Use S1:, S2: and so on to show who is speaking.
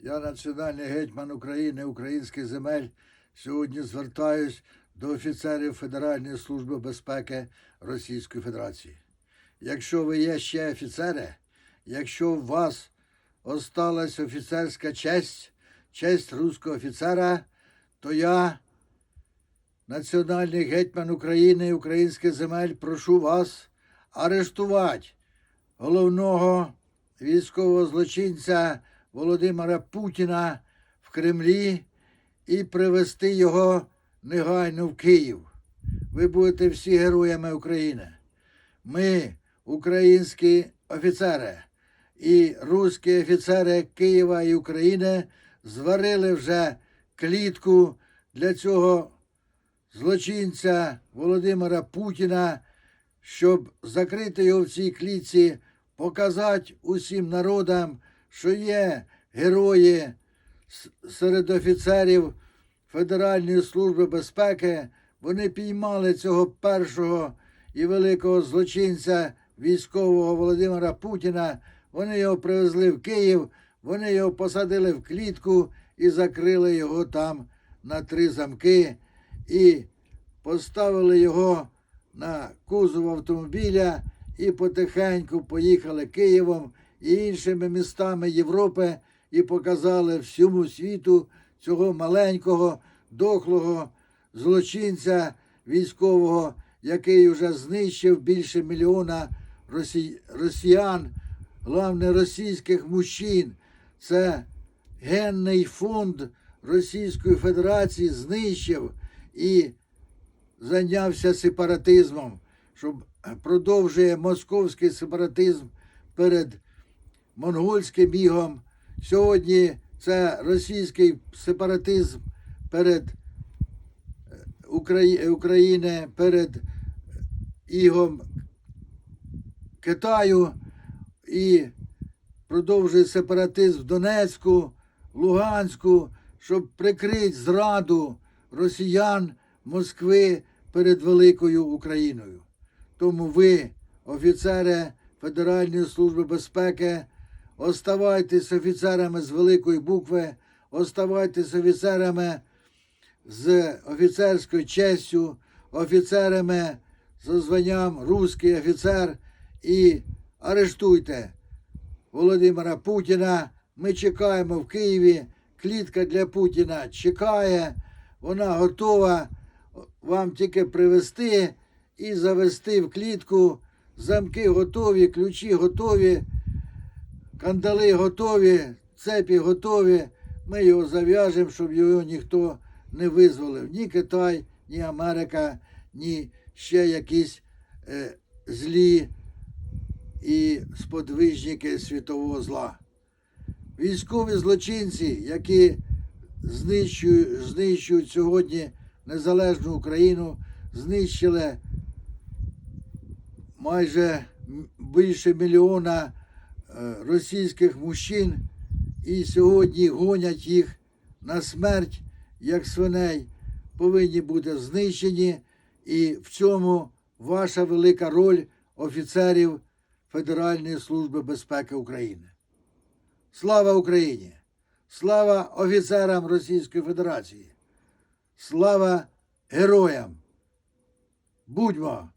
S1: Я національний гетьман України, українських земель. Сьогодні звертаюсь до офіцерів Федеральної служби безпеки Російської Федерації. Якщо ви є ще офіцери, якщо у вас осталась офіцерська честь, честь руського офіцера, то я, національний гетьман України українських земель, прошу вас арештувати головного військового злочинця Володимира Путіна в Кремлі і привезти його негайно в Київ. Ви будете всі героями України. Ми, українські офіцери і руські офіцери Києва і України, зварили вже клітку для цього злочинця Володимира Путіна, щоб закрити його в цій клітці, показати усім народам, що є герої серед офіцерів Федеральної служби безпеки. Вони піймали цього першого і великого злочинця військового Володимира Путіна. Вони його привезли в Київ, вони його посадили в клітку і закрили його там на три замки і поставили його на кузов автомобіля і потихеньку поїхали Києвом і іншими містами Європи і показали всьому світу цього маленького, дохлого злочинця військового, який вже знищив більше мільйона росі... росіян, головне російських мужчин. Це генний фонд Російської Федерації знищив і зайнявся сепаратизмом, щоб продовжує московський сепаратизм перед монгольським бігом. Сьогодні це російський сепаратизм перед е, Украї- України, перед ігом Китаю і продовжує сепаратизм в Донецьку, Луганську, щоб прикрити зраду росіян Москви перед великою Україною. Тому ви, офіцери Федеральної служби безпеки, оставайтесь офіцерами з великої букви, оставайтесь офіцерами з офіцерською честю, офіцерами за званням Руський офіцер і арештуйте Володимира Путіна. Ми чекаємо в Києві. Клітка для Путіна чекає, вона готова вам тільки привезти і завести в клітку. Замки готові, ключі готові, кандали готові, цепі готові. Ми його зав'яжемо, щоб його ніхто не визволив. Ні Китай, ні Америка, ні ще якісь е, злі і сподвижники світового зла. Військові злочинці, які знищують, знищують сьогодні незалежну Україну, знищили майже більше мільйона російських мужчин і сьогодні гонять їх на смерть, як свиней, повинні бути знищені. І в цьому ваша велика роль офіцерів Федеральної служби безпеки України. Слава Україні! Слава офіцерам Російської Федерації! Слава героям! Будьмо!